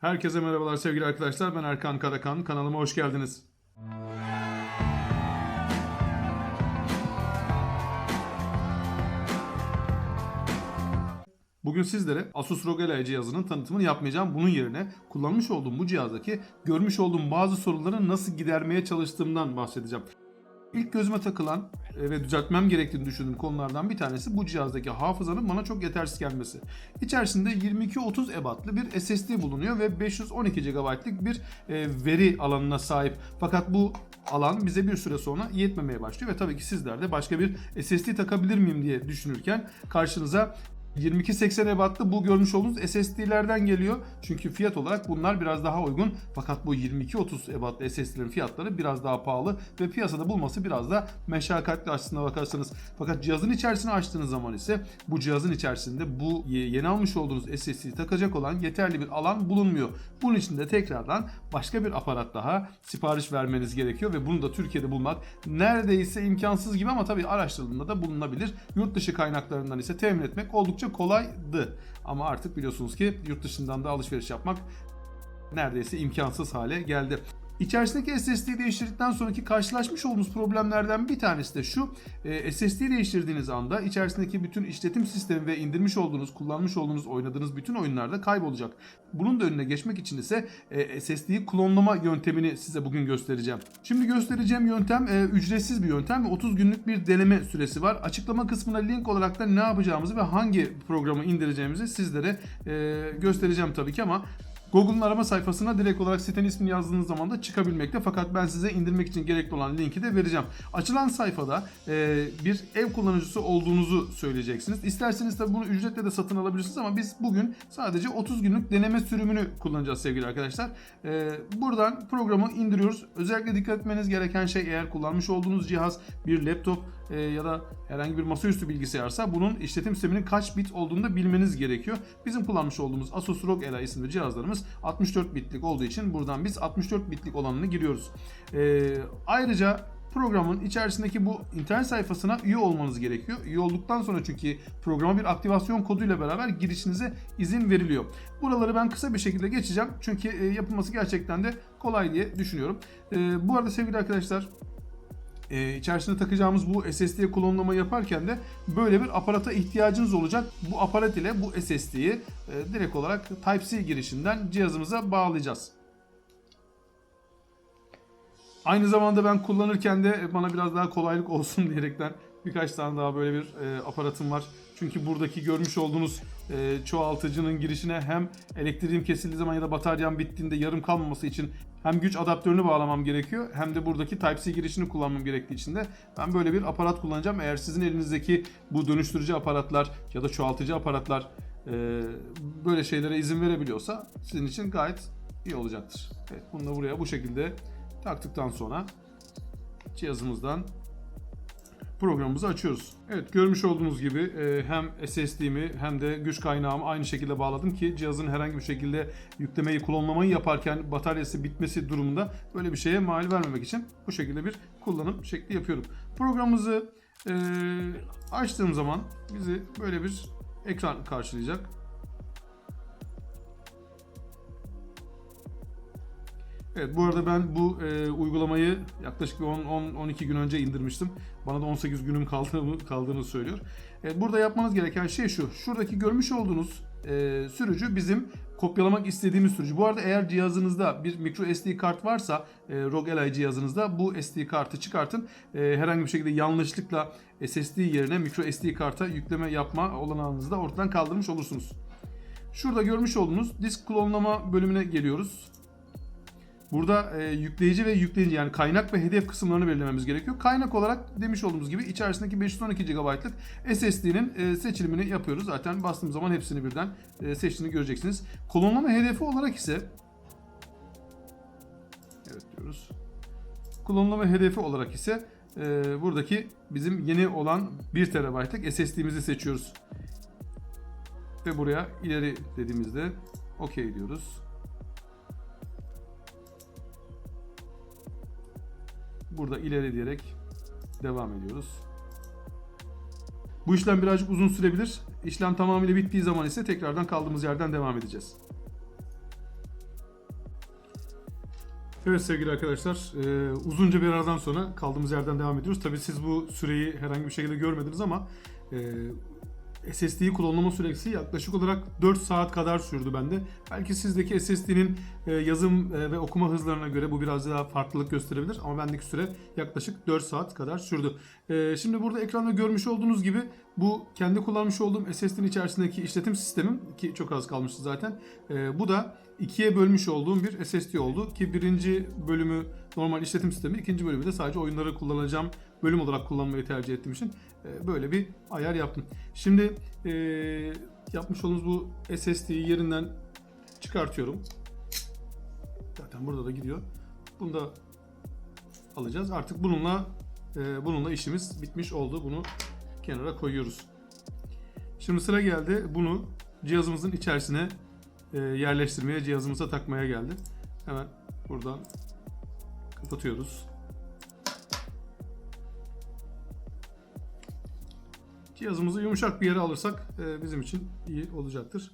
Herkese merhabalar sevgili arkadaşlar. Ben Erkan Karakan. Kanalıma hoş geldiniz. Bugün sizlere Asus ROG Ally cihazının tanıtımını yapmayacağım. Bunun yerine kullanmış olduğum bu cihazdaki görmüş olduğum bazı soruları nasıl gidermeye çalıştığımdan bahsedeceğim. İlk gözüme takılan e, ve düzeltmem gerektiğini düşündüğüm konulardan bir tanesi bu cihazdaki hafızanın bana çok yetersiz gelmesi. İçerisinde 22-30 ebatlı bir SSD bulunuyor ve 512 GB'lık bir e, veri alanına sahip. Fakat bu alan bize bir süre sonra yetmemeye başlıyor ve tabii ki sizler de başka bir SSD takabilir miyim diye düşünürken karşınıza 2280 ebatlı bu görmüş olduğunuz SSD'lerden geliyor. Çünkü fiyat olarak bunlar biraz daha uygun. Fakat bu 2230 ebatlı SSD'lerin fiyatları biraz daha pahalı ve piyasada bulması biraz da meşakkatli aslına bakarsanız. Fakat cihazın içerisini açtığınız zaman ise bu cihazın içerisinde bu yeni almış olduğunuz SSD'yi takacak olan yeterli bir alan bulunmuyor. Bunun için de tekrardan başka bir aparat daha sipariş vermeniz gerekiyor ve bunu da Türkiye'de bulmak neredeyse imkansız gibi ama tabii araştırıldığında da bulunabilir. Yurt dışı kaynaklarından ise temin etmek oldukça kolaydı. Ama artık biliyorsunuz ki yurt dışından da alışveriş yapmak neredeyse imkansız hale geldi. İçerisindeki SSD'yi değiştirdikten sonraki karşılaşmış olduğumuz problemlerden bir tanesi de şu. E, değiştirdiğiniz anda içerisindeki bütün işletim sistemi ve indirmiş olduğunuz, kullanmış olduğunuz, oynadığınız bütün oyunlarda kaybolacak. Bunun da önüne geçmek için ise e, SSD'yi klonlama yöntemini size bugün göstereceğim. Şimdi göstereceğim yöntem e, ücretsiz bir yöntem ve 30 günlük bir deneme süresi var. Açıklama kısmına link olarak da ne yapacağımızı ve hangi programı indireceğimizi sizlere e, göstereceğim tabii ki ama Google'un arama sayfasına direkt olarak sitenin ismini yazdığınız zaman da çıkabilmekte. Fakat ben size indirmek için gerekli olan linki de vereceğim. Açılan sayfada e, bir ev kullanıcısı olduğunuzu söyleyeceksiniz. İsterseniz tabi bunu ücretle de satın alabilirsiniz ama biz bugün sadece 30 günlük deneme sürümünü kullanacağız sevgili arkadaşlar. E, buradan programı indiriyoruz. Özellikle dikkat etmeniz gereken şey eğer kullanmış olduğunuz cihaz bir laptop e, ya da herhangi bir masaüstü bilgisayarsa bunun işletim sisteminin kaç bit olduğunu da bilmeniz gerekiyor. Bizim kullanmış olduğumuz Asus ROG Ally isimli cihazlarımız 64 bitlik olduğu için buradan biz 64 bitlik olanını giriyoruz. E, ayrıca programın içerisindeki bu internet sayfasına üye olmanız gerekiyor. Üye olduktan sonra çünkü programa bir aktivasyon koduyla beraber girişinize izin veriliyor. Buraları ben kısa bir şekilde geçeceğim. Çünkü e, yapılması gerçekten de kolay diye düşünüyorum. E, bu arada sevgili arkadaşlar e, içerisine takacağımız bu SSD klonlama yaparken de böyle bir aparata ihtiyacınız olacak. Bu aparat ile bu SSD'yi e, direkt olarak Type-C girişinden cihazımıza bağlayacağız. Aynı zamanda ben kullanırken de bana biraz daha kolaylık olsun diyerekten birkaç tane daha böyle bir e, aparatım var. Çünkü buradaki görmüş olduğunuz e, çoğaltıcının girişine hem elektriğim kesildiği zaman ya da bataryam bittiğinde yarım kalmaması için hem güç adaptörünü bağlamam gerekiyor hem de buradaki Type-C girişini kullanmam gerektiği için de ben böyle bir aparat kullanacağım. Eğer sizin elinizdeki bu dönüştürücü aparatlar ya da çoğaltıcı aparatlar e, böyle şeylere izin verebiliyorsa sizin için gayet iyi olacaktır. Evet, bunu da buraya bu şekilde taktıktan sonra cihazımızdan programımızı açıyoruz. Evet görmüş olduğunuz gibi e, hem SSD'mi hem de güç kaynağımı aynı şekilde bağladım ki cihazın herhangi bir şekilde yüklemeyi, klonlamayı yaparken bataryası bitmesi durumunda böyle bir şeye mal vermemek için bu şekilde bir kullanım şekli yapıyorum. Programımızı e, açtığım zaman bizi böyle bir ekran karşılayacak. Evet bu arada ben bu e, uygulamayı yaklaşık bir 10-12 gün önce indirmiştim. Bana da 18 günüm kaldığını, kaldığını söylüyor. Evet, burada yapmanız gereken şey şu. Şuradaki görmüş olduğunuz e, sürücü bizim kopyalamak istediğimiz sürücü. Bu arada eğer cihazınızda bir micro SD kart varsa e, ROG Ally cihazınızda bu SD kartı çıkartın. E, herhangi bir şekilde yanlışlıkla SSD yerine micro SD karta yükleme yapma olanağınızı da ortadan kaldırmış olursunuz. Şurada görmüş olduğunuz disk klonlama bölümüne geliyoruz. Burada e, yükleyici ve yükleyici yani kaynak ve hedef kısımlarını belirlememiz gerekiyor. Kaynak olarak demiş olduğumuz gibi içerisindeki 512 GB'lık SSD'nin e, seçilimini yapıyoruz. Zaten bastığım zaman hepsini birden e, seçtiğini göreceksiniz. Klonlama hedefi olarak ise Evet diyoruz. Klonlama hedefi olarak ise e, buradaki bizim yeni olan 1 TB'lık SSD'mizi seçiyoruz. Ve buraya ileri dediğimizde OK diyoruz. Burada ileri diyerek devam ediyoruz. Bu işlem birazcık uzun sürebilir. İşlem tamamıyla bittiği zaman ise tekrardan kaldığımız yerden devam edeceğiz. Evet sevgili arkadaşlar, e, uzunca bir aradan sonra kaldığımız yerden devam ediyoruz. Tabii siz bu süreyi herhangi bir şekilde görmediniz ama e, SSD'yi klonlama süresi yaklaşık olarak 4 saat kadar sürdü bende. Belki sizdeki SSD'nin e, yazım e, ve okuma hızlarına göre bu biraz daha farklılık gösterebilir ama bendeki süre yaklaşık 4 saat kadar sürdü. E, şimdi burada ekranda görmüş olduğunuz gibi bu kendi kullanmış olduğum SSD'nin içerisindeki işletim sistemim ki çok az kalmıştı zaten. Bu da ikiye bölmüş olduğum bir SSD oldu ki birinci bölümü normal işletim sistemi, ikinci bölümü de sadece oyunları kullanacağım bölüm olarak kullanmayı tercih ettiğim için e, böyle bir ayar yaptım. Şimdi e, yapmış olduğumuz bu SSD'yi yerinden çıkartıyorum. Zaten burada da gidiyor. Bunu da alacağız. Artık bununla e, bununla işimiz bitmiş oldu. Bunu kenara koyuyoruz. Şimdi sıra geldi. Bunu cihazımızın içerisine yerleştirmeye, cihazımıza takmaya geldi. Hemen buradan kapatıyoruz. Cihazımızı yumuşak bir yere alırsak e, bizim için iyi olacaktır.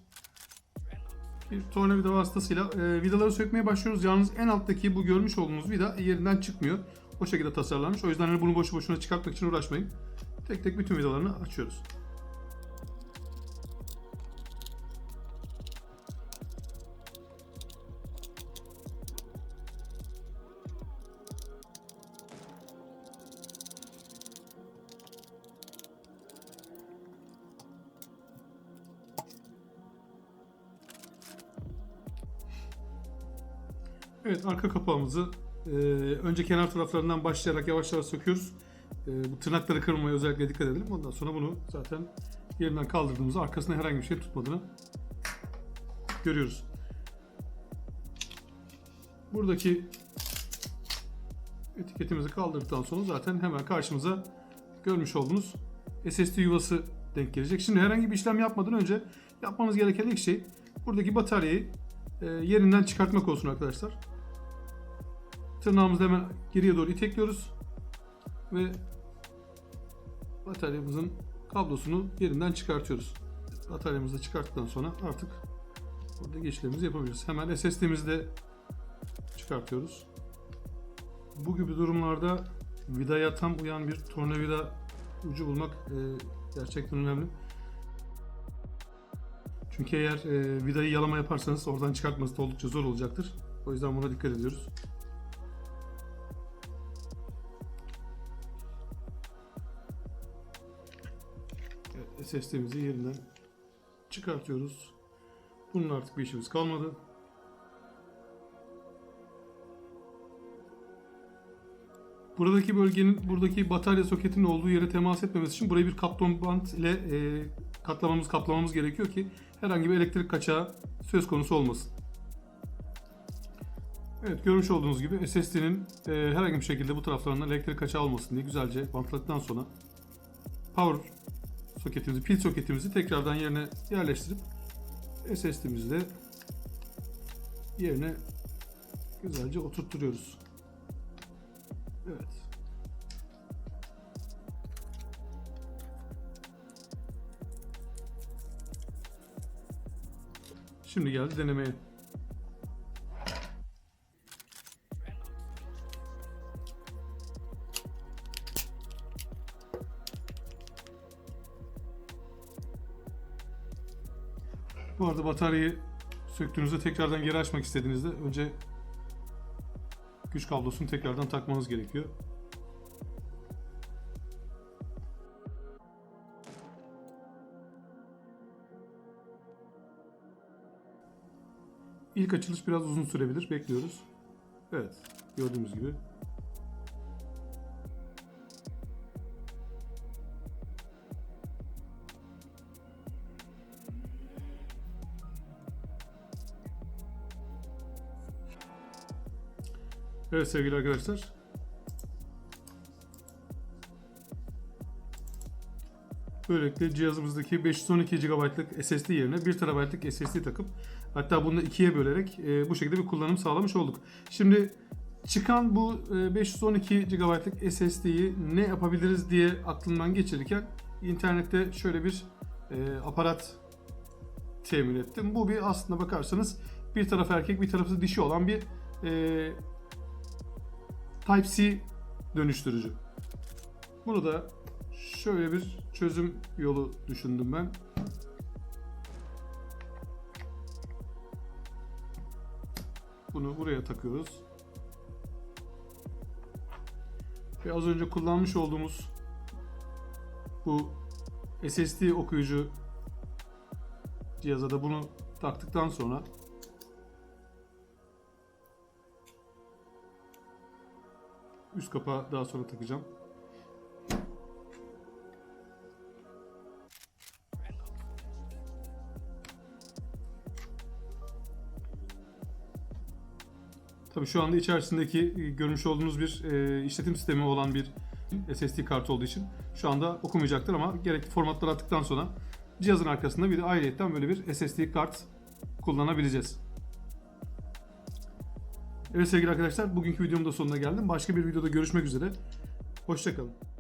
Bir tornavida vasıtasıyla e, vidaları sökmeye başlıyoruz. Yalnız en alttaki bu görmüş olduğunuz vida yerinden çıkmıyor. O şekilde tasarlanmış. O yüzden hani bunu boşu boşuna çıkartmak için uğraşmayın. Tek tek bütün vidalarını açıyoruz. Evet arka kapağımızı e, önce kenar taraflarından başlayarak yavaş yavaş söküyoruz. E, bu tırnakları kırmamaya özellikle dikkat edelim. Ondan sonra bunu zaten yerinden kaldırdığımızda arkasına herhangi bir şey tutmadığını görüyoruz. Buradaki etiketimizi kaldırdıktan sonra zaten hemen karşımıza görmüş olduğunuz SSD yuvası denk gelecek. Şimdi herhangi bir işlem yapmadan önce yapmamız gereken ilk şey buradaki bataryayı e, yerinden çıkartmak olsun arkadaşlar. Tırnağımızı hemen geriye doğru itekliyoruz ve bataryamızın kablosunu yerinden çıkartıyoruz. Bataryamızı çıkarttıktan sonra artık burada işlemimizi yapabiliriz. Hemen SSD'mizi de çıkartıyoruz. Bu gibi durumlarda vidaya tam uyan bir tornavida ucu bulmak e, gerçekten önemli. Çünkü eğer e, vidayı yalama yaparsanız oradan çıkartması da oldukça zor olacaktır. O yüzden buna dikkat ediyoruz. SSD'mizi yerinden çıkartıyoruz. Bunun artık bir işimiz kalmadı. Buradaki bölgenin, buradaki batarya soketinin olduğu yere temas etmemesi için burayı bir kapton bant ile e, katlamamız, kaplamamız gerekiyor ki herhangi bir elektrik kaçağı söz konusu olmasın. Evet görmüş olduğunuz gibi SSD'nin e, herhangi bir şekilde bu taraflarından elektrik kaçağı olmasın diye güzelce bantladıktan sonra power soketimizi, pil soketimizi tekrardan yerine yerleştirip SSD'mizi de yerine güzelce oturtturuyoruz. Evet. Şimdi geldi denemeye. Bu arada bataryayı söktüğünüzde tekrardan geri açmak istediğinizde önce güç kablosunu tekrardan takmanız gerekiyor. İlk açılış biraz uzun sürebilir. Bekliyoruz. Evet. Gördüğümüz gibi. Evet sevgili arkadaşlar. Böylelikle cihazımızdaki 512 GB'lık SSD yerine 1 TB'lık SSD takıp hatta bunu ikiye bölerek e, bu şekilde bir kullanım sağlamış olduk. Şimdi çıkan bu e, 512 GB'lık SSD'yi ne yapabiliriz diye aklımdan geçirirken internette şöyle bir e, aparat temin ettim. Bu bir aslında bakarsanız bir tarafı erkek bir tarafı dişi olan bir e, Type-C dönüştürücü. Bunu da şöyle bir çözüm yolu düşündüm ben. Bunu buraya takıyoruz. Ve az önce kullanmış olduğumuz bu SSD okuyucu cihaza da bunu taktıktan sonra üst kapağı daha sonra takacağım. Tabii şu anda içerisindeki e, görmüş olduğunuz bir e, işletim sistemi olan bir SSD kartı olduğu için şu anda okumayacaktır ama gerekli formatları attıktan sonra cihazın arkasında bir de ayrıyetten böyle bir SSD kart kullanabileceğiz. Evet sevgili arkadaşlar bugünkü videomun da sonuna geldim. Başka bir videoda görüşmek üzere. Hoşçakalın.